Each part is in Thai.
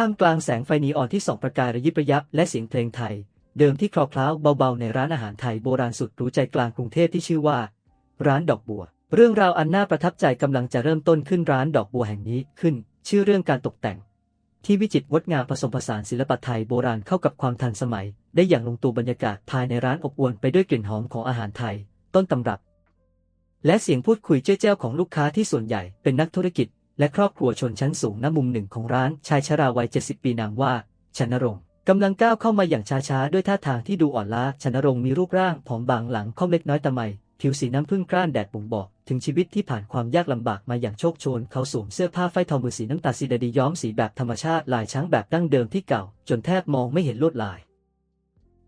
ท่ามกลางแสงไฟนีออนที่ส่องประกายระยิบระยับและเสียงเพลงไทย เดิมที่คลอเคล้าเบาๆในร้านอาหารไทยโบราณสุดหรู้ใจกลางกรุงเทพที่ชื่อว่า ร้านดอกบัว เรื่องราวอันน่าประทับใจกำลังจะเริ่มต้นขึ้นร้านดอกบัวแห่งนี้ขึ้น ชื่อเรื่องการตกแต่ง ที่วิจิตรงดงามผสมผสานศิลปะไทยโบราณเข้ากับความทันสมัย ได้อย่างลงตัวบรรยากาศภายในร้านอบอวลไปด้วยกลิ่นหอมของอาหารไทย ต้นตำรับและเสียงพูดคุยเจ้าเจ้าของลูกค้าที่ส่วนใหญ่เป็นนักธุรกิจ และครอบครัวชนชั้นสูงณมุมหนึ่งของร้านชายชราวัย 70 ปีนามว่าชนรงกำลังก้าวเข้ามาอย่างช้าๆ ด้วยท่าทางที่ดูอ่อนล้าชนรงมีรูปร่างผอมบางหลังค่อเล็กน้อยตะไมผิวสีน้ำผึ้งกล้านแดดบ่งบอก ถึงชีวิตที่ผ่านความยากลำบากมาอย่างโชคโชน เขาสวมเสื้อผ้าไฟทอมือสีน้ำตาลสีดดีย้อมสีแบบธรรมชาติลายช้างแบบดั้งเดิมที่เก่า จนแทบมองไม่เห็นลวดลาย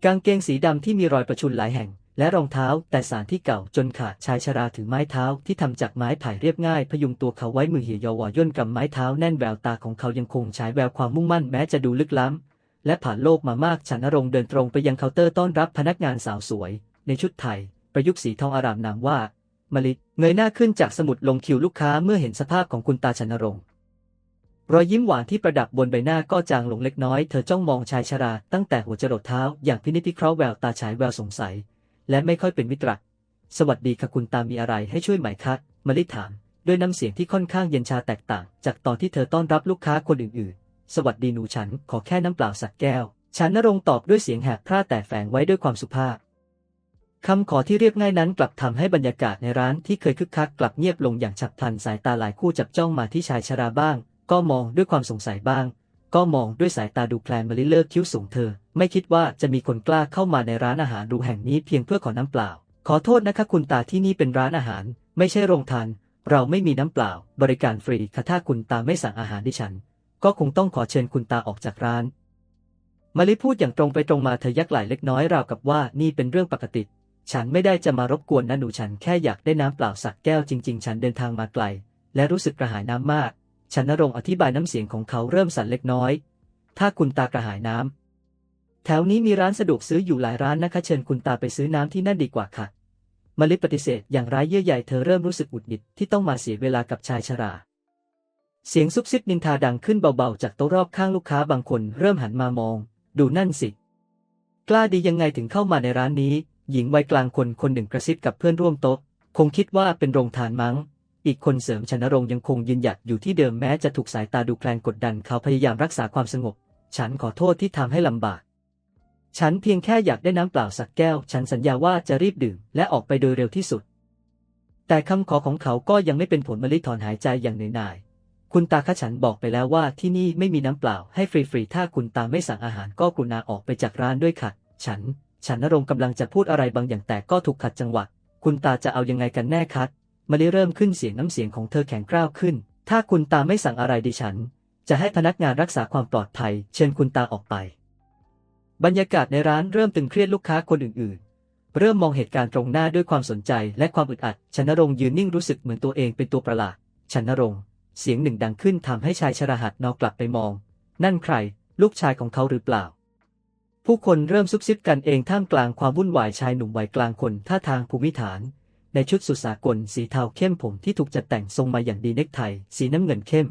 กางเกงสีดำที่มีรอยประชุนหลายแห่ง และรองเท้าแต่สารที่เก่าจนขาดชายชราถือไม้เท้าที่ทำจากไม้ไผ่เรียบง่ายพยุงตัวเขาไว้มือเหี่ยวยย่นกำไม้เท้าแน่นแววตาของเขายังคงฉายแววความมุ่งมั่นแม้จะดูลึกล้ำ และผ่านโลกมามากฉันนรงเดินตรงไปยังเคาน์เตอร์ต้อนรับพนักงานสาวสวย ในชุดไทย ประยุกต์สีทองอารามนามว่ามลิเงยหน้าขึ้นจากสมุดลงคิวลูกค้าเมื่อเห็นสภาพของคุณตาชนรงรอยยิ้มหวานที่ประดับบนใบหน้าก็จางลงเล็กน้อย เธอจ้องมองชายชรา ตั้งแต่หัวจรดเท้าอย่างพินิจพิเคราะห์แววตาฉายแววสงสัย และไม่ค่อยเป็นมิตรสวัสดีค่ะคุณตามีอะไรให้ช่วยไหมคะมะลิถาม ด้วยน้ำเสียงที่ค่อนข้างเย็นชาแตกต่าง จากตอนที่เธอต้อนรับลูกค้าคนอื่นๆ สวัสดีหนูฉันขอแค่น้ำเปล่าสักแก้ว ฉันนรงตอบด้วยเสียงแหบพร่าแต่แฝงไว้ด้วยความสุภาพคำขอที่เรียบง่ายนั้นกลับทำให้บรรยากาศในร้านที่เคยคึกคักกลับเงียบลงอย่างฉับพลันสายตาหลายคู่จับจ้องมาที่ชายชราบ้าง ก็มองด้วยความสงสัยบ้าง ก็มองด้วยสายตาดูแคลนมะลิเลิกคิ้วสูงเธอ ไม่คิดว่าจะมีคนกล้าเข้ามาในร้านอาหารดูแห่งนี้เพียงเพื่อขอน้ำเปล่า ขอโทษนะคะคุณตาที่นี่เป็นร้านอาหาร ไม่ใช่โรงทาน เราไม่มีน้ำเปล่า บริการฟรีค่ะถ้าคุณตาไม่สั่งอาหารดิฉัน ก็คงต้องขอเชิญคุณตาออกจากร้านมะลิพูดอย่างตรงไปตรงมาเธอยักไหล่เล็กน้อยราวกับว่านี่เป็นเรื่องปกติ ฉันไม่ได้จะมารบกวนนะหนูฉันแค่อยากได้น้ำเปล่าสักแก้วจริง ๆ ฉันเดินทางมาไกล และรู้สึกกระหายน้ำมาก ฉันนรงอธิบายน้ำเสียงของเขาเริ่มสั่นเล็กน้อย ถ้าคุณตากระหายน้ำ แถวนี้มีร้านสะดวกซื้ออยู่หลายร้านนะคะเชิญคุณตาไปซื้อน้ำที่นั่นดีกว่าค่ะมลิปฏิเสธอย่างไร้เยื่อใยเธอเริ่มรู้สึกหงุดหงิดที่ต้องมาเสียเวลากับชายชรา เสียงซุบซิบนินทาดังขึ้นเบาๆ จากโต๊ะรอบข้างลูกค้าบางคนเริ่มหันมามอง ดูนั่นสิ กล้าดียังไงถึงเข้ามาในร้านนี้ หญิงวัยกลางคนคนหนึ่งกระซิบกับเพื่อนร่วมโต๊ะ คงคิดว่าเป็นโรงทานมั้ง อีกคนเสริมชนรงค์ยังคงยืนหยัดอยู่ที่เดิมแม้จะถูกสายตาดูแคลนกดดันเขาพยายามรักษาความสงบ ฉันขอโทษที่ทำให้ลำบาก ฉันเพียงแค่อยากได้น้ำเปล่าสักแก้ว ฉันสัญญาว่าจะรีบดื่มและออกไปโดยเร็วที่สุด แต่คำขอของเขาก็ยังไม่เป็นผลมลิถอนหายใจอย่างเหนื่อยหน่าย คุณตาคะฉันบอกไปแล้วว่าที่นี่ไม่มีน้ำเปล่าให้ฟรีๆถ้าคุณตาไม่สั่งอาหารก็กรุณาออกไปจากร้านด้วยค่ะ ฉัน ฉันนรงกำลังจะพูดอะไรบางอย่างแต่ก็ถูกขัดจังหวะ คุณตาจะเอายังไงกันแน่คัด มะลิเริ่มขึ้นเสียงน้ำเสียงของเธอแข็งกร้าวขึ้น ถ้าคุณตาไม่สั่งอะไรดิฉัน จะให้พนักงานรักษาความปลอดภัย เชิญคุณตาออกไป บรรยากาศในร้านเริ่มตึงเครียดลูกค้าคนอื่นๆ เริ่มมองเหตุการณ์ตรงหน้าด้วยความสนใจและความอึดอัด ชนรงยืนนิ่งรู้สึกเหมือนตัวเองเป็นตัวประหลาด ชนรง เสียงหนึ่งดังขึ้นทำให้ชายชราหัดนอกลับไปมอง นั่นใคร ลูกชายของเขาหรือเปล่าผู้คนเริ่มซุบซิบกันเองท่ามกลางความวุ่นวายชายหนุ่มวัยกลางคนท่าทางภูมิฐาน ในชุดสุสากลสีเทาเข้มผมที่ถูกจัดแต่งทรงมาอย่างดีเน็กไทสีน้ำเงินเข้ม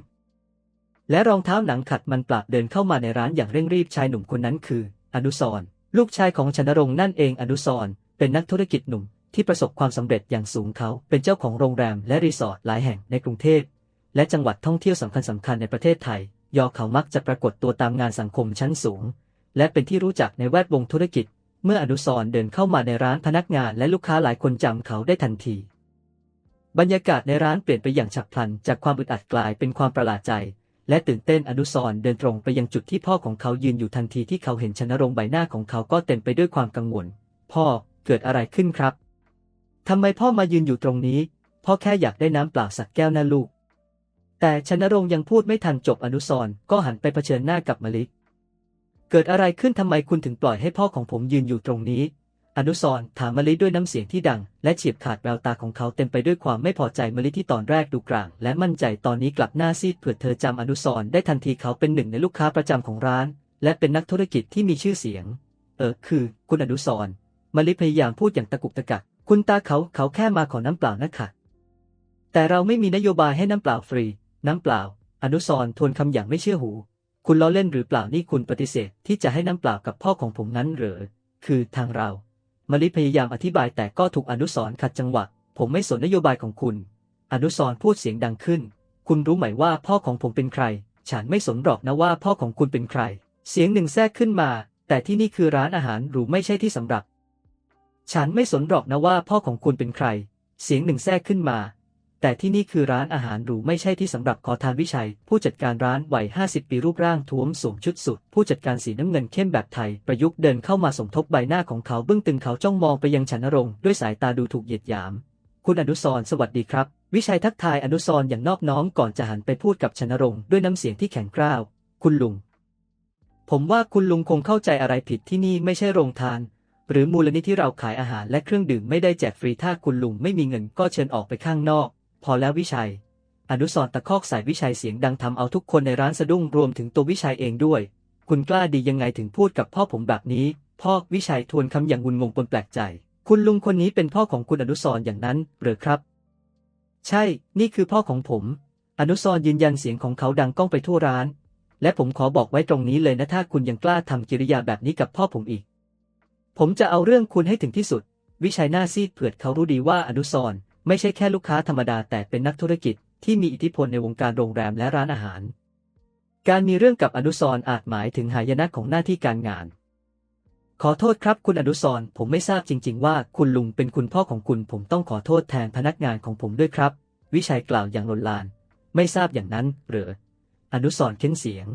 และรองเท้าหนังขัดมันปราบเดินเข้ามาในร้านอย่างเร่งรีบชายหนุ่มคนนั้นคือ อนุสรลูกชายของชนรงค์นั่นเองอนุสรเป็นนักธุรกิจหนุ่มที่ประสบความสำเร็จอย่างสูงเขาเป็นเจ้าของโรงแรมและรีสอร์ทหลายแห่งในกรุงเทพและจังหวัดท่องเที่ยวสำคัญสำคัญในประเทศไทย ยอเขามักจะปรากฏตัวตามงานสังคมชั้นสูง และเป็นที่รู้จักในแวดวงธุรกิจ เมื่ออนุสรเดินเข้ามาในร้านพนักงานและลูกค้าหลายคนจำเขาได้ทันที บรรยากาศในร้านเปลี่ยนไปอย่างฉับพลัน จากความอึดอัดกลายเป็นความประหลาดใจ และตื่นเต้นอนุสรเดินตรงไปยังจุดที่พ่อของเขายืนอยู่ทันทีที่เขาเห็นชนรงใบหน้าของเขาก็เต็มไปด้วยความกังวล พ่อเกิดอะไรขึ้นครับทำไมพ่อมายืนอยู่ตรงนี้ พ่อแค่อยากได้น้ำเปล่าสักแก้วนะลูก แต่ชนรงยังพูดไม่ทันจบอนุสรก็หันไปเผชิญหน้ากับมลิก เกิดอะไรขึ้นทำไมคุณถึงปล่อยให้พ่อของผมยืนอยู่ตรงนี้ อนุสรถามมะลิด้วยน้ำเสียงที่ดัง และเฉียบขาดแววตาของเขาเต็มไปด้วยความไม่พอใจมะลิที่ตอนแรกดูกลาง และมั่นใจตอนนี้กลับหน้าซีดเผื่อเธอจำอนุสรได้ทันทีเขาเป็นหนึ่งในลูกค้าประจำของร้าน และเป็นนักธุรกิจที่มีชื่อเสียง เออคือ คุณอนุสรมะลิพยายามพูดอย่างตะกุกตะกักคุณตาเขาเขาแค่มาขอน้ำเปล่านะคะแต่เราไม่มีนโยบายให้น้ำเปล่าฟรี น้ำเปล่า อนุสรทวนคำอย่างไม่เชื่อหู คุณล้อเล่นหรือเปล่านี่คุณปฏิเสธที่จะให้น้ำเปล่ากับพ่อของผมนั้นเหรอ คือทางเรามาริพยายามอธิบายแต่ก็ถูกอนุสรณ์ขัดจังหวะ ผมไม่สนนโยบายของคุณ อนุสรณ์พูดเสียงดังขึ้น คุณรู้ไหมว่าพ่อของผมเป็นใคร ฉันไม่สนหรอกนะว่าพ่อของคุณเป็นใคร เสียงหนึ่งแทรกขึ้นมา แต่ที่นี่คือร้านอาหารหรือไม่ใช่ที่สำหรับ ฉันไม่สนหรอกนะว่าพ่อของคุณเป็นใคร เสียงหนึ่งแทรกขึ้นมา แต่ที่นี่คือร้านอาหารหรูไม่ใช่ที่สำหรับขอทานวิชัย ผู้จัดการร้านวัย 50 ปีรูปร่างท้วมสวมชุดสุด ผู้จัดการสีน้ำเงินเข้มแบบไทย ประยุกต์เดินเข้ามาสมทบใบหน้าของเขาเบื้องตึงเขาจ้องมองไปยังฉันนรงด้วยสายตาดูถูกเหยียดหยาม คุณอนุสรสวัสดีครับ วิชัยทักทายอนุสรอย่างนอบน้อมก่อนจะหันไปพูดกับชนรงค์ด้วยน้ำเสียงที่แข็งกร้าว คุณลุง ผมว่าคุณลุงคงเข้าใจอะไรผิดที่นี่ไม่ใช่โรงทานหรือมูลนิธิเราขายอาหารและเครื่องดื่มไม่ได้แจกฟรีถ้าคุณลุงไม่มีเงินก็เชิญออกไปข้างนอก พอแล้ววิชัย อนุสรตะคอกใส่วิชัยเสียงดังทำเอาทุกคนในร้านสะดุ้งรวมถึงตัววิชัยเองด้วย คุณกล้าดียังไงถึงพูดกับพ่อผมแบบนี้ พ่อวิชัยทวนคำอย่างงุนงงปนแปลกใจ คุณลุงคนนี้เป็นพ่อของคุณอนุสรอย่างนั้นหรือครับ ใช่ นี่คือพ่อของผม อนุสรยืนยันเสียงของเขาดังก้องไปทั่วร้าน และผมขอบอกไว้ตรงนี้เลยนะถ้าคุณยังกล้าทำกิริยาแบบนี้กับพ่อผมอีก ผมจะเอาเรื่องคุณให้ถึงที่สุดวิชัยหน้าซีดเผือดเขารู้ดีว่าอนุสร ไม่ใช่แค่ลูกค้าธรรมดาแต่เป็นนักธุรกิจที่มีอิทธิพลในวงการโรงแรมและร้านอาหาร การมีเรื่องกับอนุสรอาจหมายถึงหายนะของหน้าที่การงาน ขอโทษครับคุณอนุสรผมไม่ทราบจริง ๆ ว่าคุณลุงเป็นคุณพ่อของคุณผมต้องขอโทษแทนพนักงานของผมด้วยครับ วิชัยกล่าวอย่างลนลาน ไม่ทราบอย่างนั้นเหรออนุสรเค้นเสียง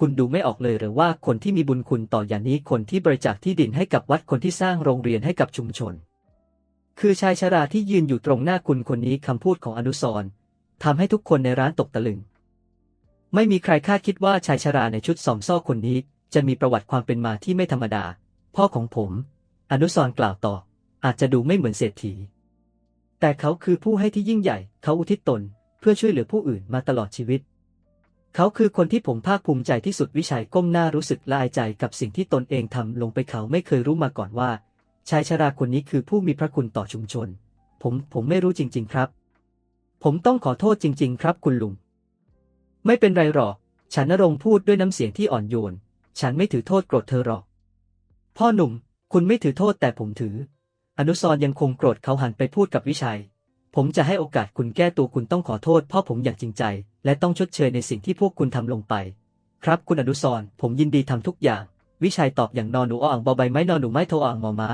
คุณดูไม่ออกเลยหรือว่าคนที่มีบุญคุณต่ออย่างนี้คนที่บริจาคที่ดินให้กับวัดคนที่สร้างโรงเรียนให้กับชุมชน คือชายชราที่ยืนอยู่ตรงหน้าคุณคนนี้คำพูดของอนุสรทำให้ทุกคนในร้านตกตะลึง ไม่มีใครคาดคิดว่าชายชราในชุดสอมซ่อคนนี้ จะมีประวัติความเป็นมาที่ไม่ธรรมดา พ่อของผม อนุสรกล่าวต่อ อาจจะดูไม่เหมือนเศรษฐี แต่เขาคือผู้ให้ที่ยิ่งใหญ่ เขาอุทิศตนเพื่อช่วยเหลือผู้อื่นมาตลอดชีวิต เขาคือคนที่ผมภาคภูมิใจที่สุดวิชัยก้มหน้ารู้สึกละอายใจกับสิ่งที่ตนเองทำลงไปเขาไม่เคยรู้มาก่อนว่า ชายชราคนนี้คือผู้มีพระคุณต่อชุมชน ผมผมไม่รู้จริง ๆ ครับ ผมต้องขอโทษจริง ๆ ครับคุณลุง ไม่เป็นไรหรอก ฉันนรงพูดด้วยน้ำเสียงที่อ่อนโยน ฉันไม่ถือโทษโกรธเธอหรอก พ่อหนุ่ม คุณไม่ถือโทษแต่ผมถือ อนุสรยังคงโกรธเขาหันไปพูดกับวิชัย ผมจะให้โอกาสคุณแก้ตัวคุณต้องขอโทษพ่อผมอย่างจริงใจ และต้องชดเชยในสิ่งที่พวกคุณทำลงไป ครับคุณอนุสรผมยินดีทำทุกอย่าง วิชัยตอบอย่างนอนหนูอ่างบอใบไม้นอนหนูไม้โทอ่างมอม้า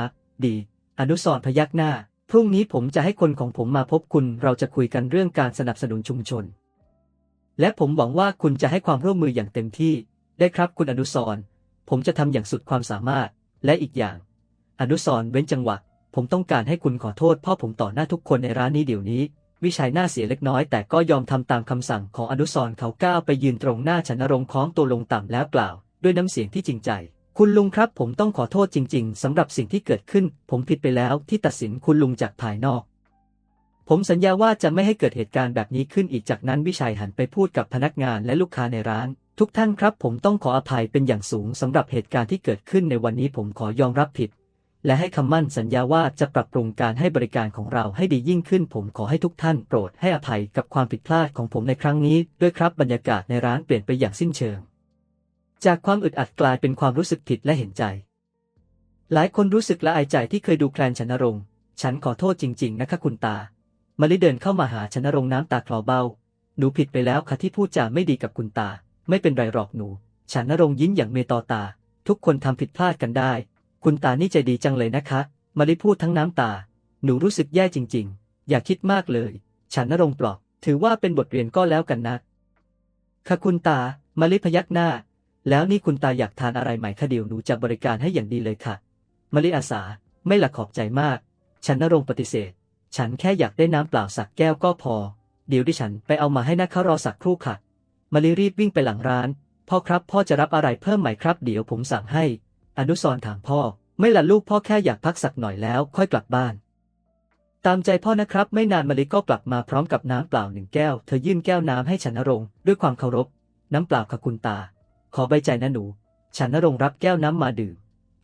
ดี อนุสรพยักหน้า พรุ่งนี้ผมจะให้คนของผมมาพบคุณ เราจะคุยกันเรื่องการสนับสนุนชุมชน และผมหวังว่าคุณจะให้ความร่วมมืออย่างเต็มที่ ได้ครับคุณอนุสร ผมจะทำอย่างสุดความสามารถ และอีกอย่าง อนุสรเว้นจังหวะ ผมต้องการให้คุณขอโทษพ่อผมต่อหน้าทุกคนในร้านนี้เดี๋ยวนี้ วิชัยหน้าเสียเล็กน้อย แต่ก็ยอมทำตามคำสั่งของอนุสรเขาก้าวไปยืนตรงหน้าฉันนรงค้อมตัวลงต่ำแล้วกล่าว ด้วยน้ำเสียงที่จริงใจ คุณลุงครับผมต้องขอโทษจริง ๆสำหรับสิ่งที่เกิดขึ้น ผมผิดไปแล้วที่ตัดสินคุณลุงจากภายนอก ผมสัญญาว่าจะไม่ให้เกิดเหตุการณ์แบบนี้ขึ้นอีกจากนั้นวิชัยหันไปพูดกับพนักงานและลูกค้าในร้าน ทุกท่านครับ ผมต้องขออภัยเป็นอย่างสูงสำหรับเหตุการณ์ที่เกิดขึ้นในวันนี้ผมขอยอมรับผิด และให้คำมั่นสัญญาว่าจะปรับปรุงการให้บริการของเราให้ดียิ่งขึ้น ผมขอให้ทุกท่านโปรดให้อภัยกับความผิดพลาดของผมในครั้งนี้ด้วยครับบรรยากาศในร้านเปลี่ยนไปอย่างสิ้นเชิง จากความอึดอัดกลายเป็นความรู้สึกผิดและเห็นใจ หลายคนรู้สึกละอายใจที่เคยดูแคลนชนรงค์ ฉันขอโทษจริง ๆ นะคะคุณตามะลิเดินเข้ามาหาชนรงค์น้ำตาคลอเบ้า หนูผิดไปแล้วค่ะที่พูดจาไม่ดีกับคุณตา ไม่เป็นไรหรอกหนู ฉันนรงค์ยิ้มอย่างเมตตา ทุกคนทำผิดพลาดกันได้ คุณตานี่ใจดีจังเลยนะคะมะลิพูดทั้งน้ำตา หนูรู้สึกแย่จริง ๆ อย่าคิดมากเลย ฉันนรงปลอบ ถือว่าเป็นบทเรียนก็แล้วกันนะค่ะคุณตามะลิพยักหน้า แล้วนี่คุณตาอยากทานอะไรไหมคะเดี๋ยวหนูจะบริการให้อย่างดีเลยค่ะมลิอาสาไม่ละขอบใจมาก ฉันนรงปฏิเสธ ฉันแค่อยากได้น้ำเปล่าสักแก้วก็พอ เดี๋ยวดิฉันไปเอามาให้นะคะรอสักครู่ค่ะมลิรีบวิ่งไปหลังร้าน พ่อครับ พ่อจะรับอะไรเพิ่มไหมครับ เดี๋ยวผมสั่งให้ อนุสรถามพ่อ ไม่ละลูกพ่อแค่อยากพักสักหน่อยแล้วค่อยกลับบ้าน ตามใจพ่อนะครับไม่นานมลิก็กลับมาพร้อมกับน้ำเปล่าหนึ่งแก้ว เธอยื่นแก้วน้ำให้ฉันนรงด้วยความเคารพ น้ำเปล่าค่ะคุณตา ขอใบใจนะหนู ฉันนรงรับแก้วน้ำมาดื่ม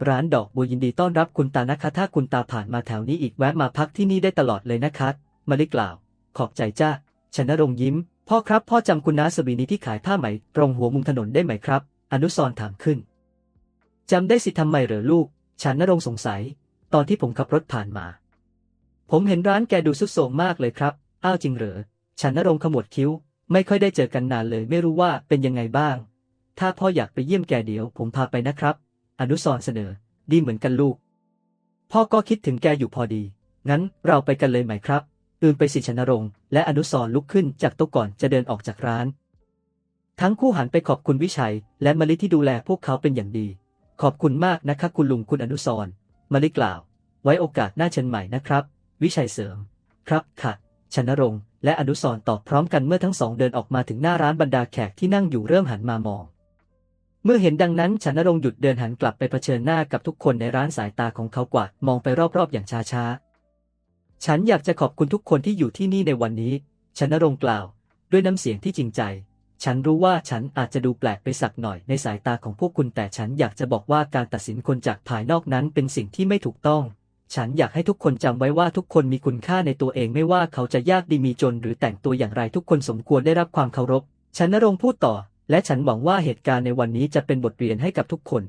ร้านดอกบัวยินดีต้อนรับคุณตานะคะ ถ้าคุณตาผ่านมาแถวนี้อีกแวะมาพักที่นี่ได้ตลอดเลยนะคะมะลิกล่าว ขอบใจจ้า ฉันนรงยิ้ม พ่อครับพ่อจำคุณน้าสวีนีที่ขายผ้าไหม ตรงหัวมุมถนนได้ไหมครับ อนุสรถามขึ้นจำได้สิทำไมเหรอลูก ฉันนรงสงสัย ตอนที่ผมขับรถผ่านมา ผมเห็นร้านแกดูสุดโทมมากเลยครับอ้าวจริงเหรอ ฉันนรงขมวดคิ้ว ไม่ค่อยได้เจอกันนานเลย ไม่รู้ว่าเป็นยังไงบ้าง ถ้าพ่ออยากไปเยี่ยมแกเดี๋ยวผมพาไปนะครับ อนุสรเสนอ ดีเหมือนกันลูก พ่อก็คิดถึงแกอยู่พอดี งั้นเราไปกันเลยไหมครับอืนไปสิชนรงค์และอนุสรลุกขึ้นจากโต๊ะก่อนจะเดินออกจากร้าน ทั้งคู่หันไปขอบคุณวิชัย และมลิที่ดูแลพวกเขาเป็นอย่างดี ขอบคุณมากนะคะคุณลุงคุณอนุสรมลิกล่าว ไว้โอกาสหน้าเชิญใหม่นะครับ วิชัยเสริม ครับค่ะชนรงค์และอนุสรตอบพร้อมกันเมื่อทั้งสองเดินออกมาถึงหน้าร้านบรรดาแขกที่นั่งอยู่เริ่มหันมามอง เมื่อเห็นดังนั้นชนนรงหยุดเดินหันกลับไปเผชิญหน้ากับทุกคนในร้านสายตาของเขากวาดมองไปรอบๆอย่างช้าๆ ฉันอยากจะขอบคุณทุกคนที่อยู่ที่นี่ในวันนี้ชนนรงกล่าว ด้วยน้ำเสียงที่จริงใจ ฉันรู้ว่าฉันอาจจะดูแปลกไปสักหน่อยในสายตาของพวกคุณแต่ฉันอยากจะบอกว่าการตัดสินคนจากภายนอกนั้นเป็นสิ่งที่ไม่ถูกต้อง ฉันอยากให้ทุกคนจำไว้ว่าทุกคนมีคุณค่าในตัวเองไม่ว่าเขาจะยากดีมีจนหรือแต่งตัวอย่างไรทุกคนสมควรได้รับความเคารพ ฉันนรงพูดต่อ และฉันหวังว่าเหตุการณ์ในวันนี้จะเป็นบทเรียนให้กับทุกคน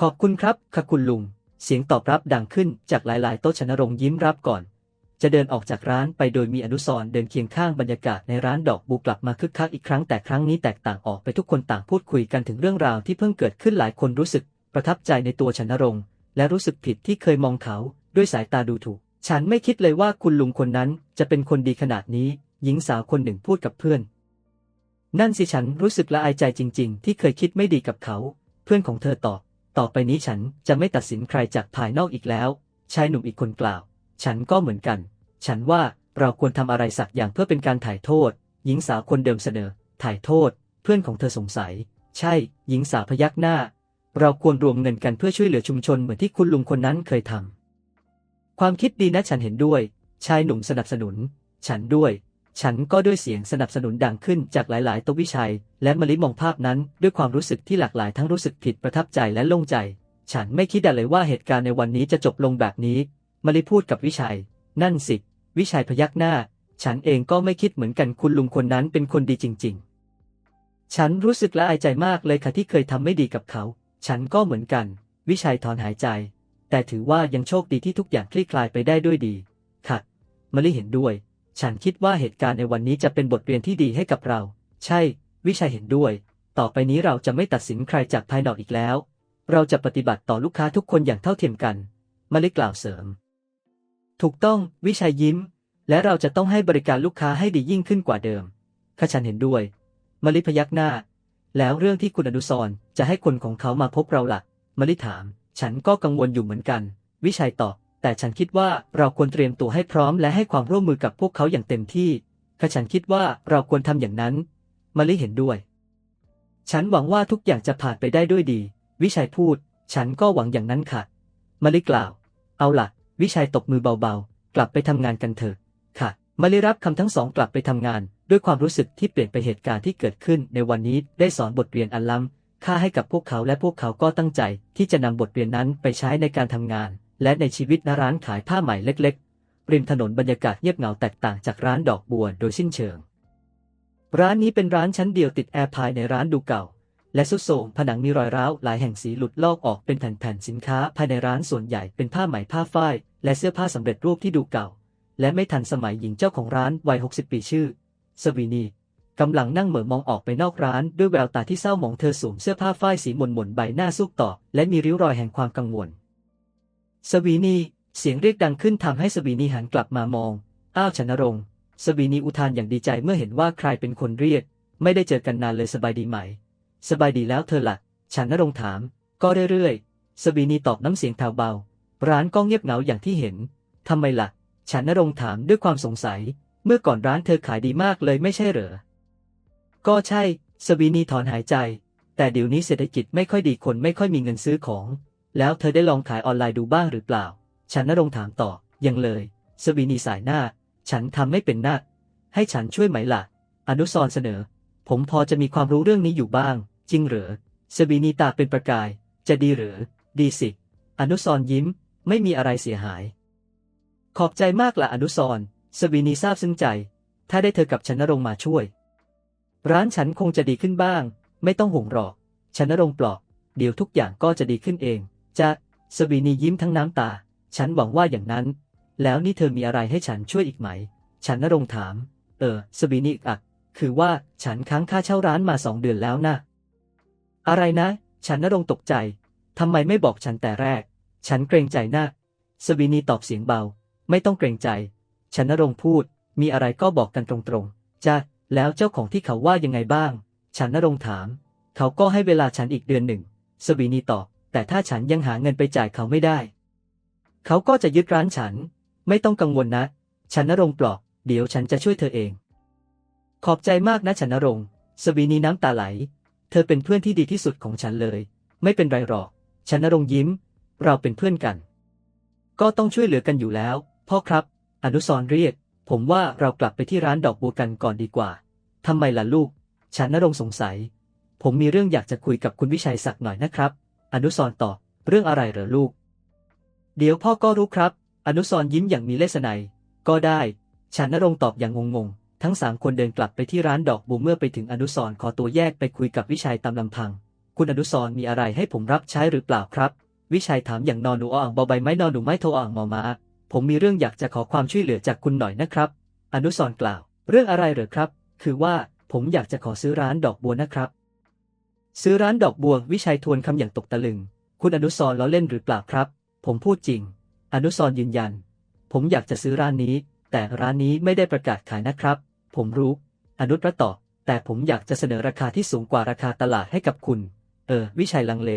ขอบคุณครับค่ะคุณลุง เสียงตอบรับดังขึ้นจากหลาย ๆ โต๊ะชนรงยิ้มรับก่อน จะเดินออกจากร้านไปโดยมีอนุสรเดินเคียงข้างบรรยากาศในร้านดอกบูกลับมาคึกคักอีกครั้งแต่ครั้งนี้แตกต่างออกไปทุกคนต่างพูดคุยกันถึงเรื่องราวที่เพิ่งเกิดขึ้นหลายคนรู้สึก ประทับใจในตัวชนรงและรู้สึกผิดที่เคยมองเขาด้วยสายตาดูถูก ฉันไม่คิดเลยว่าคุณลุงคนนั้นจะเป็นคนดีขนาดนี้ หญิงสาวคนหนึ่งพูดกับเพื่อน นั่นสิฉันรู้สึกละอายใจจริง ๆ ที่เคยคิดไม่ดีกับเขา เพื่อนของเธอตอบ ต่อไปนี้ฉันจะไม่ตัดสินใครจากภายนอกอีกแล้ว ชายหนุ่มอีกคนกล่าว ฉันก็เหมือนกัน ฉันว่าเราควรทำอะไรสักอย่างเพื่อเป็นการถ่ายโทษ หญิงสาวคนเดิมเสนอ ถ่ายโทษ เพื่อนของเธอสงสัย ใช่ หญิงสาวพยักหน้า เราควรรวมเงินกันเพื่อช่วยเหลือชุมชนเหมือนที่คุณลุงคนนั้นเคยทำความคิดดีนะฉันเห็นด้วย ชายหนุ่มสนับสนุน ฉันด้วย ฉันก็ด้วยเสียงสนับสนุนดังขึ้นจากหลาย ๆตัววิชัย และมลิมองภาพนั้นด้วยความรู้สึกที่หลากหลายทั้งรู้สึกผิดประทับใจและโล่งใจ ฉันไม่คิดเลยว่าเหตุการณ์ในวันนี้จะจบลงแบบนี้ มลิพูดกับวิชัย นั่นสิ วิชัยพยักหน้า ฉันเองก็ไม่คิดเหมือนกันคุณลุงคนนั้นเป็นคนดีจริง ๆ ฉันรู้สึกละอายใจมากเลยค่ะที่เคยทำไม่ดีกับเขา ฉันก็เหมือนกัน วิชัยถอนหายใจ แต่ถือว่ายังโชคดีที่ทุกอย่างคลี่คลายไปได้ด้วยดี ค่ะมลิเห็นด้วย ฉันคิดว่าเหตุการณ์ในวันนี้จะเป็นบทเรียนที่ดีให้กับเรา ใช่ วิชัยเห็นด้วย ต่อไปนี้เราจะไม่ตัดสินใครจากภายนอกอีกแล้ว เราจะปฏิบัติต่อลูกค้าทุกคนอย่างเท่าเทียมกันมลิกล่าวเสริม ถูกต้อง วิชัยยิ้ม และเราจะต้องให้บริการลูกค้าให้ดียิ่งขึ้นกว่าเดิมข้าฉันเห็นด้วยมลิพยักหน้า แล้วเรื่องที่คุณอนุสรจะให้คนของเขามาพบเราละ่ะมลิถาม ฉันก็กังวลอยู่เหมือนกัน วิชัยตอบ แต่ฉันคิดว่าเราควรเตรียมตัวให้พร้อมและให้ความร่วมมือกับพวกเขาอย่างเต็มที่ข้าฉันคิดว่าเราควรทำอย่างนั้น มาลิเห็นด้วย ฉันหวังว่าทุกอย่างจะผ่านไปได้ด้วยดี วิชัยพูด ฉันก็หวังอย่างนั้นค่ะ มาลิกล่าว เอาล่ะ วิชัยตบมือเบาๆ กลับไปทำงานกันเถอะ ค่ะ มาลิรับคำทั้งสองกลับไปทำงาน ด้วยความรู้สึกที่เปลี่ยนไปเหตุการณ์ที่เกิดขึ้น ในวันนี้ได้สอนบทเรียนอันล้ำค่าให้กับพวกเขาและพวกเขาก็ตั้งใจ ที่จะนำบทเรียนนั้นไปใช้ในการทำงาน และในชีวิตณร้านขายผ้าใหม่เล็กๆ ริมถนนบรรยากาศเงียบเหงาแตกต่างจากร้านดอกบัวโดยสิ้นเชิง ร้านนี้เป็นร้านชั้นเดียวติดแอร์ภายในร้านดูเก่า และสุดโทรมผนังมีรอยร้าวหลายแห่งสีหลุดลอกออกเป็นแผ่นๆสินค้าภายในร้านส่วนใหญ่เป็นผ้าไหมผ้าฝ้ายและเสื้อผ้าสำเร็จรูปที่ดูเก่า และไม่ทันสมัยหญิงเจ้าของร้านวัย 60 ปีชื่อสวีนีกำลังนั่งเหม่อมองออกไปนอกร้าน ด้วยแววตาที่เศร้าหมองเธอสวมเสื้อผ้าฝ้ายสีหม่นหม่นๆใบหน้าซุกต่อ และมีริ้วรอยแห่งความกังวล สวีนี เสียงเรียกดังขึ้นทำให้สวีนีหันกลับมามอง อ้าวชนรงค์ สวีนีอุทานอย่างดีใจเมื่อเห็นว่าใครเป็นคนเรียก ไม่ได้เจอกันนานเลยสบายดีไหม สบายดีแล้วเธอละ่ะฉันนรงค์ถาม ก็เรื่อยๆ สวีนีตอบน้ำเสียงแผ่วเบา ร้านก็เงียบเหงาอย่างที่เห็นทำไมละ่ะฉันนรงค์ถามด้วยความสงสัย เมื่อก่อนร้านเธอขายดีมากเลยไม่ใช่เหรอ ก็ใช่ สวีนีถอนหายใจ แต่เดี๋ยวนี้เศรษฐกิจไม่ค่อยดีคนไม่ค่อยมีเงินซื้อของ แล้วเธอได้ลองขายออนไลน์ดูบ้างหรือเปล่า ฉันนรงถามต่อ ยังเลย สวีนีสายหน้า ฉันทำไม่เป็นนาให้ฉันช่วยไหมล่ะ อนุสรเสนอ ผมพอจะมีความรู้เรื่องนี้อยู่บ้าง จริงเหรอ สวีนีตาเป็นประกาย จะดีหรือ ดีสิ อนุสรยิ้ม ไม่มีอะไรเสียหาย ขอบใจมากละอนุสร สวีนีซาบซึ้งใจ ถ้าได้เธอกับฉันนรงมาช่วย ร้านฉันคงจะดีขึ้นบ้าง ไม่ต้องห่วงหรอกชนนรงปลอบ เดี๋ยวทุกอย่างก็จะดีขึ้นเอง จะสวีนียิ้มทั้งน้ำตา ฉันหวังว่าอย่างนั้น แล้วนี่เธอมีอะไรให้ฉันช่วยอีกไหม ฉันนรงถาม เออ สวีนีอัก คือว่าฉันค้างค่าเช่าร้านมาสองเดือนแล้วนะ อะไรนะ ฉันนรงตกใจ ทำไมไม่บอกฉันแต่แรก ฉันเกรงใจนะสวีนีตอบเสียงเบา ไม่ต้องเกรงใจ ฉันนรงพูด มีอะไรก็บอกกันตรงๆจะแล้วเจ้าของที่เขาว่ายังไงบ้าง ฉันนรงถาม เขาก็ให้เวลาฉันอีกเดือนหนึ่ง สวีนีตอบ แต่ถ้าฉันยังหาเงินไปจ่ายเขาไม่ได้ เขาก็จะยึดร้านฉัน ไม่ต้องกังวลนะ ฉันนรงปลอบเดี๋ยวฉันจะช่วยเธอเอง ขอบใจมากนะฉันนรงสวีนีน้ำตาไหล เธอเป็นเพื่อนที่ดีที่สุดของฉันเลย ไม่เป็นไรหรอก ฉันนรงยิ้ม เราเป็นเพื่อนกัน ก็ต้องช่วยเหลือกันอยู่แล้ว พ่อครับ อนุสรเรียก ผมว่าเรากลับไปที่ร้านดอกบัวกันก่อนดีกว่าทำไมล่ะลูก ฉันนรงสงสัย ผมมีเรื่องอยากจะคุยกับคุณวิชัยสักหน่อยนะครับ อนุสรณ์ตอบเรื่องอะไรเหรอลูก เดี๋ยวพ่อก็รู้ครับ อนุสรยิ้มอย่างมีเลสไนยก็ได้ ฉันนรงตอบอย่างงงๆ ทั้งสามคนเดินกลับไปที่ร้านดอกบัวเมื่อไปถึงอนุสรขอตัวแยกไปคุยกับวิชัยตามลำพัง คุณอนุสรมีอะไรให้ผมรับใช้หรือเปล่าครับ วิชัยถามอย่างนอนหนูอ่างเบอใบไม้นอนหนูไม้โทอ่างมอมาผมมีเรื่องอยากจะขอความช่วยเหลือจากคุณหน่อยนะครับ อนุสรกล่าว เรื่องอะไรเหรอครับ คือว่าผมอยากจะขอซื้อร้านดอกบัวนะครับ ซื้อร้านดอกบัววิชัยทวนคำอย่างตกตะลึง คุณอนุสรล้อเล่นหรือเปล่าครับ ผมพูดจริง อนุสรยืนยัน ผมอยากจะซื้อร้านนี้ แต่ร้านนี้ไม่ได้ประกาศขายนะครับ ผมรู้ อนุปรัตน์ตอบแต่ผมอยากจะเสนอราคาที่สูงกว่าราคาตลาดให้กับคุณ เออ วิชัยลังเล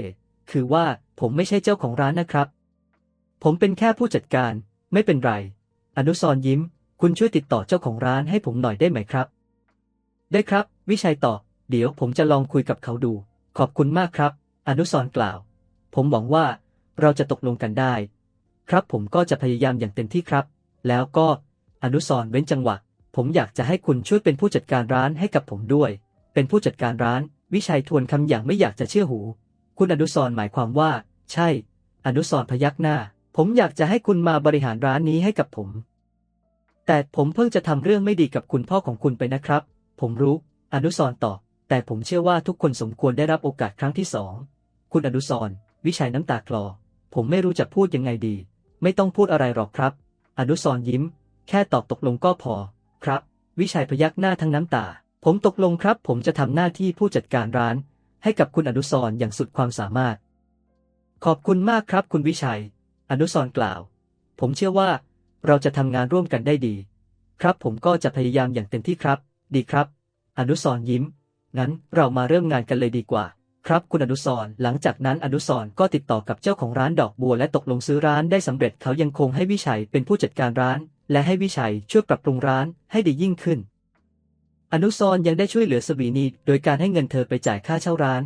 คือว่าผมไม่ใช่เจ้าของร้านนะครับ ผมเป็นแค่ผู้จัดการ ไม่เป็นไร อนุสรยิ้ม คุณช่วยติดต่อเจ้าของร้านให้ผมหน่อยได้ไหมครับ ได้ครับ วิชัยตอบ เดี๋ยวผมจะลองคุยกับเขาดู ขอบคุณมากครับ อนุสรกล่าว ผมหวังว่าเราจะตกลงกันได้ ครับผมก็จะพยายามอย่างเต็มที่ครับ แล้วก็อนุสรเว้นจังหวะ ผมอยากจะให้คุณช่วยเป็นผู้จัดการร้านให้กับผมด้วย เป็นผู้จัดการร้าน วิชัยทวนคำอย่างไม่อยากจะเชื่อหู คุณอนุสรหมายความว่า ใช่ อนุสรพยักหน้า ผมอยากจะให้คุณมาบริหารร้านนี้ให้กับผม แต่ผมเพิ่งจะทำเรื่องไม่ดีกับคุณพ่อของคุณไปนะครับ ผมรู้ อนุสรตอบ แต่ผมเชื่อว่าทุกคนสมควรได้รับโอกาสครั้งที่สอง คุณอนุสรวิชัยน้ำตาคลอ ผมไม่รู้จะพูดยังไงดี ไม่ต้องพูดอะไรหรอกครับ อนุสรยิ้ม แค่ตอบตกลงก็พอ ครับ วิชัยพยักหน้าทั้งน้ำตา ผมตกลงครับ ผมจะทำหน้าที่ผู้จัดการร้าน ให้กับคุณอนุสรอย่างสุดความสามารถ ขอบคุณมากครับ คุณวิชัย อนุสรกล่าว ผมเชื่อว่า เราจะทำงานร่วมกันได้ดี ครับผมก็จะพยายามอย่างเต็มที่ครับ ดีครับ อนุสรยิ้ม งั้นเรามาเริ่มงานกันเลยดีกว่า ครับคุณอนุสร์หลังจากนั้นอนุสร์ก็ติดต่อกับเจ้าของร้านดอกบัวและตกลงซื้อร้านได้สำเร็จเขายังคงให้วิชัยเป็นผู้จัดการร้าน และให้วิชัยช่วยปรับปรุงร้านให้ดียิ่งขึ้น อนุสร์ยังได้ช่วยเหลือสวีนีโดยการให้เงินเธอไปจ่ายค่าเช่าร้าน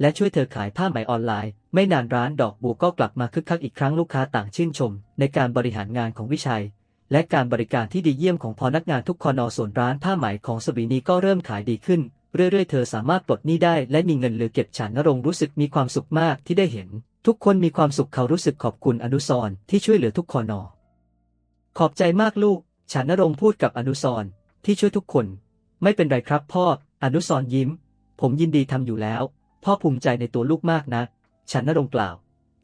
และช่วยเธอขายผ้าไหมออนไลน์ ไม่นานร้านดอกบัวก็กลับมาคึกคักอีกครั้งลูกค้าต่างชื่นชม ในการบริหารงานของวิชัยและการบริการที่ดีเยี่ยมของพนักงานทุกคนอส่วนร้านผ้าไหมของสวีนีก็เริ่มขายดีขึ้น เรื่อยๆ เธอสามารถปลดหนี้ได้และมีเงินเหลือเก็บฉันนรงรู้สึกมีความสุขมากที่ได้เห็น ทุกคนมีความสุขเขารู้สึกขอบคุณอนุสร์ที่ช่วยเหลือทุกคนอขอบใจมากลูก ฉันนรงพูดกับอนุสร์ที่ช่วยทุกคน ไม่เป็นไรครับพ่อ อนุสร์ยิ้ม ผมยินดีทำอยู่แล้ว พ่อภูมิใจในตัวลูกมากนะ ฉันนรงกล่าว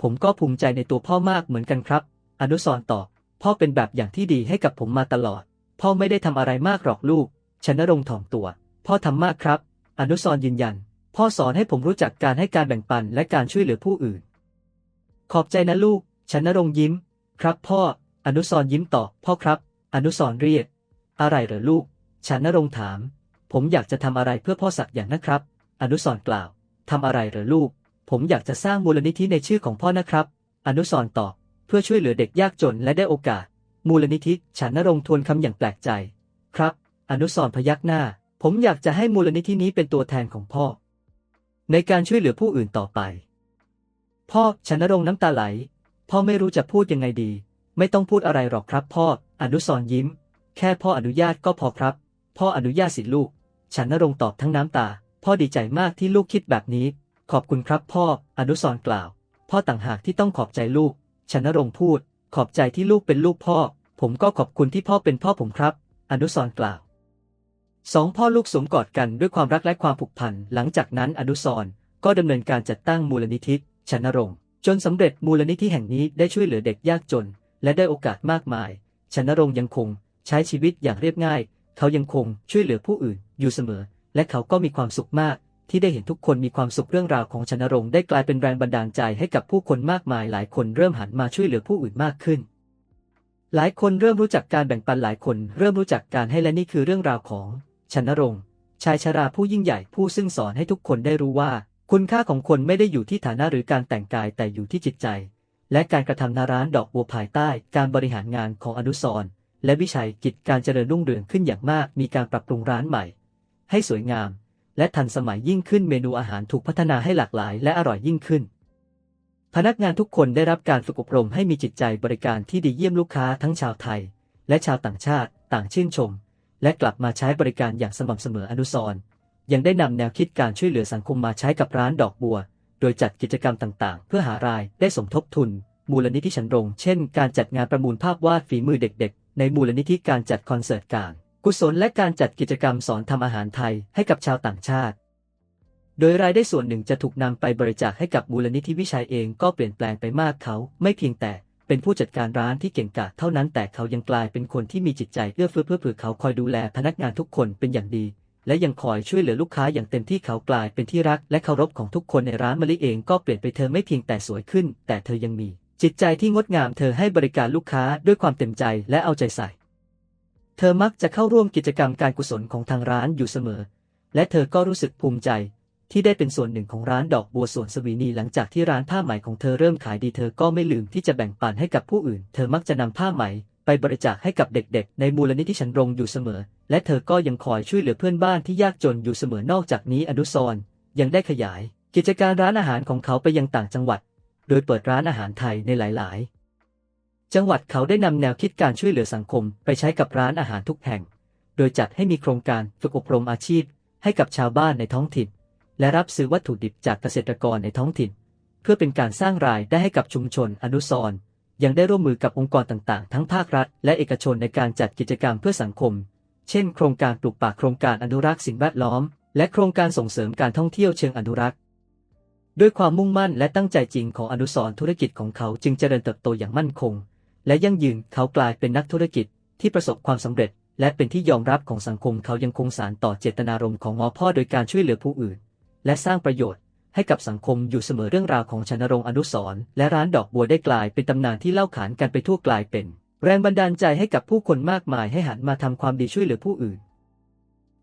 ผมก็ภูมิใจในตัวพ่อมากเหมือนกันครับ อนุสร์ตอบพ่อเป็นแบบอย่างที่ดีให้กับผมมาตลอด พ่อไม่ได้ทำอะไรมากหรอกลูก ฉันนรงถ่อมตัว พ่อทำมากครับ อนุสรยืนยัน พ่อสอนให้ผมรู้จักการให้การแบ่งปันและการช่วยเหลือผู้อื่น ขอบใจนะลูก ฉันนรงยิ้ม ครับพ่อ อนุสรยิ้มตอบพ่อครับ อนุสรเรียก อะไรเหรอลูก ฉันนรงถาม ผมอยากจะทำอะไรเพื่อพ่อสักอย่างนะครับ อนุสรกล่าวทำอะไรเหรอลูก ผมอยากจะสร้างมูลนิธิในชื่อของพ่อนะครับ อนุสรตอบ เพื่อช่วยเหลือเด็กยากจนและได้โอกาส มูลนิธิฉันนรงทวนคำอย่างแปลกใจ ครับ อนุสรพยักหน้า ผมอยากจะให้มูลนิธินี้เป็นตัวแทนของพ่อ ในการช่วยเหลือผู้อื่นต่อไป พ่อฉันรงค์น้ำตาไหล พ่อไม่รู้จะพูดยังไงดี ไม่ต้องพูดอะไรหรอกครับ พ่อ อนุสรยิ้ม แค่พ่ออนุญาตก็พอครับ พ่ออนุญาตสิลูกฉันนรงตอบทั้งน้ำตา พ่อดีใจมากที่ลูกคิดแบบนี้ ขอบคุณครับพ่อ อนุสรกล่าว พ่อต่างหากที่ต้องขอบใจลูกฉันนรงพูด ขอบใจที่ลูกเป็นลูกพ่อ ผมก็ขอบคุณที่พ่อเป็นพ่อผมครับ อนุสรกล่าว สองพ่อลูกสวมกอดกันด้วยความรักและความผูกพัน หลังจากนั้นอนุสรก็ดำเนินการจัดตั้งมูลนิธิชนรงค์จนสำเร็จมูลนิธิแห่งนี้ได้ช่วยเหลือเด็กยากจน และได้โอกาสมากมายชนรงค์ยังคงใช้ชีวิตอย่างเรียบง่าย เขายังคงช่วยเหลือผู้อื่นอยู่เสมอ และเขาก็มีความสุขมาก ที่ได้เห็นทุกคนมีความสุขเรื่องราวของชนรงค์ได้กลายเป็นแรงบันดาลใจให้กับผู้คนมากมาย หลายคนเริ่มหันมาช่วยเหลือผู้อื่นมากขึ้น หลายคนเริ่มรู้จักการแบ่งปันหลายคน เริ่มรู้จักการให้และนี่คือเรื่องราวของ ชนรงค์ ชายชราผู้ยิ่งใหญ่ผู้ซึ่งสอนให้ทุกคนได้รู้ว่า คุณค่าของคนไม่ได้อยู่ที่ฐานะหรือการแต่งกายแต่อยู่ที่จิตใจ และการกระทำนาร้านดอกบัวภายใต้ การบริหารงานของอนุสรและวิชัยกิจการเจริญรุ่งเรืองขึ้นอย่างมาก มีการปรับปรุงร้านใหม่ ให้สวยงาม และทันสมัยยิ่งขึ้นเมนูอาหารถูกพัฒนาให้หลากหลาย และอร่อยยิ่งขึ้น พนักงานทุกคนได้รับการฝึกอบรมให้มีจิตใจบริการที่ดีเยี่ยมลูกค้าทั้งชาวไทย และชาวต่างชาติต่างชื่นชม และกลับมาใช้บริการอย่างสม่ำเสมออนุสร์ยังได้นำแนวคิดการช่วยเหลือสังคมมาใช้กับร้านดอกบัว โดยจัดกิจกรรมต่างๆ เพื่อหารายได้สมทบทุน มูลนิธิฉันรง เช่น การจัดงานประมูลภาพวาดฝีมือเด็กๆ ในมูลนิธิการจัดคอนเสิร์ตกลางกุศลและการจัดกิจกรรมสอนทำอาหารไทยให้กับชาวต่างชาติ โดยรายได้ส่วนหนึ่งจะถูกนำไปบริจาคให้กับมูลนิธิวิชัยเองก็เปลี่ยนแปลงไปมากเขา ไม่เพียงแต่ เป็นผู้จัดการร้านที่เก่งกาจเท่านั้นแต่เขายังกลายเป็นคนที่มีจิตใจเอื้อเฟื้อเพื่อเผื่อเขาคอยดูแลพนักงานทุกคนเป็นอย่างดี และยังคอยช่วยเหลือลูกค้าอย่างเต็มที่เขากลายเป็นที่รัก และเคารพของทุกคนในร้านมะลิเองก็เปลี่ยนไปเธอไม่เพียงแต่สวยขึ้น แต่เธอยังมี จิตใจที่งดงามเธอให้บริการลูกค้าด้วยความเต็มใจและเอาใจใส่ เธอมักจะเข้าร่วมกิจกรรมการกุศลของทางร้านอยู่เสมอ และเธอก็รู้สึกภูมิใจ ที่ได้เป็นส่วนหนึ่งของร้านดอกบัวสวนสวีนีหลังจากที่ร้านผ้าไหมของเธอเริ่มขายดีเธอก็ไม่ลืมที่จะแบ่งปันให้กับผู้อื่น เธอมักจะนำผ้าไหมไปบริจาคให้กับเด็กๆ ในมูลนิธิฉันรงอยู่เสมอ และเธอก็ยังคอยช่วยเหลือเพื่อนบ้านที่ยากจนอยู่เสมอนอกจากนี้อนุสรณ์ยังได้ขยาย กิจการร้านอาหารของเขาไปยังต่างจังหวัด โดยเปิดร้านอาหารไทยในหลาย ๆ จังหวัดเขาได้นำแนวคิดการช่วยเหลือสังคมไปใช้กับร้านอาหารทุกแห่ง โดยจัดให้มีโครงการฝึกอบรมอาชีพ ให้กับชาวบ้านในท้องถิ่น และรับซื้อวัตถุดิบจากเกษตรกรในท้องถิ่น เพื่อเป็นการสร้างรายได้ให้กับชุมชนอนุสร์ยังได้ร่วมมือกับองค์กรต่างๆ ทั้งภาครัฐ และเอกชนในการจัดกิจกรรมเพื่อสังคม เช่น โครงการปลูกป่าโครงการอนุรักษ์สิ่งแวดล้อม และโครงการส่งเสริมการท่องเที่ยวเชิงอนุรักษ์ ด้วยความมุ่งมั่นและตั้งใจจริงของอนุสร์ธุรกิจของเขาจึงเจริญเติบโตอย่างมั่นคง และยั่งยืนเขากลายเป็นนักธุรกิจที่ประสบความสำเร็จ และเป็นที่ยอมรับของสังคมเขายังคงสานต่อเจตนารมณ์ของหมอพ่อโดยการช่วยเหลือผู้อื่น และสร้างประโยชน์ ให้กับสังคมอยู่เสมอเรื่องราวของชนรงค์อนุสรณ์และร้านดอกบัวได้กลายเป็นตำนานที่เล่าขานกันไปทั่วกลายเป็น แรงบันดาลใจให้กับผู้คนมากมายให้หันมาทำความดีช่วยเหลือผู้อื่น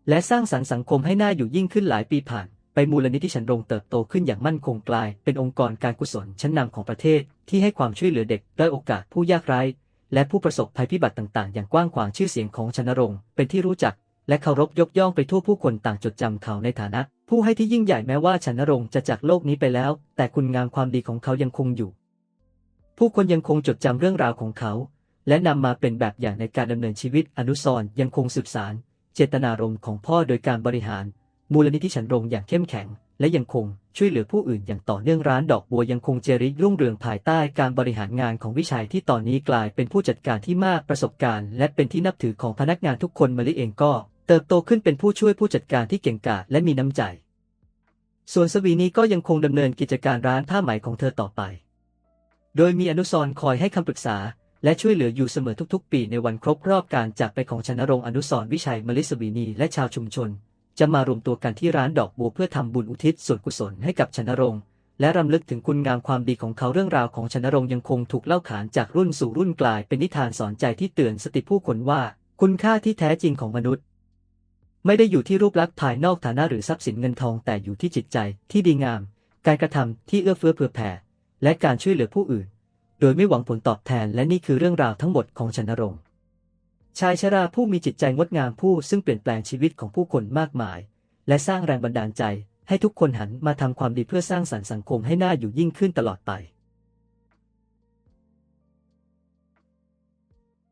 และสร้างสรรค์สังคมให้น่าอยู่ยิ่งขึ้นหลายปีผ่าน ไปมูลนิธิฉันรงเติบโตขึ้นอย่างมั่นคงกลาย เป็นองค์กรการกุศลชั้นนำของประเทศ ที่ให้ความช่วยเหลือเด็กด้อยโอกาสผู้ยากไร้และผู้ประสบภัยพิบัติต่างๆ อย่างกว้างขวางชื่อเสียงของชนรงค์เป็นที่รู้จัก และเคารพยกย่องไปทั่วผู้คนต่างจดจำเขาในฐานะ ผู้ให้ที่ยิ่งใหญ่แม้ว่าชนรงจะจากโลกนี้ไปแล้ว แต่คุณงามความดีของเขายังคงอยู่ ผู้คนยังคงจดจำเรื่องราวของเขา และนำมาเป็นแบบอย่างในการดำเนินชีวิตอนุสรยังคงสืบสานเจตนารมณ์ของพ่อโดยการบริหาร มูลนิธิฉันรงอย่างเข้มแข็ง และยังคงช่วยเหลือผู้อื่นอย่างต่อเนื่องร้านดอกบัวยังคงเจริญรุ่งเรืองภายใต้การบริหารงานของวิชัยที่ตอนนี้กลายเป็นผู้จัดการที่มากประสบการณ์ และเป็นที่นับถือของพนักงานทุกคนมาลิเองก็ เติบโตขึ้นเป็นผู้ช่วยผู้จัดการที่เก่งกาจและมีน้ำใจ ส่วนสวีนีก็ยังคงดำเนินกิจการร้านผ้าไหมของเธอต่อไป โดยมีอนุสรคอยให้คำปรึกษา และช่วยเหลืออยู่เสมอทุกๆ ปีในวันครบรอบการจากไปของชนรงค์อนุสรวิชัยมลิสวีนีและชาวชุมชน จะมารวมตัวกันที่ร้านดอกบัวเพื่อทำบุญอุทิศส่วนกุศลให้กับชนรงค์และรำลึกถึงคุณงามความดีของเขาเรื่องราวของชนรงค์ยังคงถูกเล่าขานจากรุ่นสู่รุ่นกลายเป็นนิทานสอนใจที่เตือนสติผู้คนว่า คุณค่าที่แท้จริงของมนุษย์ ไม่ได้อยู่ที่รูปลักษณ์ภายนอกฐานะหรือทรัพย์สินเงินทองแต่อยู่ที่จิตใจที่ดีงาม การกระทำที่เอื้อเฟื้อเผื่อแผ่ และการช่วยเหลือผู้อื่น โดยไม่หวังผลตอบแทนและนี่คือเรื่องราวทั้งหมดของชนรงค์ชายชราผู้มีจิตใจงดงามผู้ซึ่งเปลี่ยนแปลงชีวิตของผู้คนมากมาย และสร้างแรงบันดาลใจให้ทุกคนหันมาทำความดีเพื่อสร้างสรรค์สังคมให้น่าอยู่ยิ่งขึ้นตลอดไป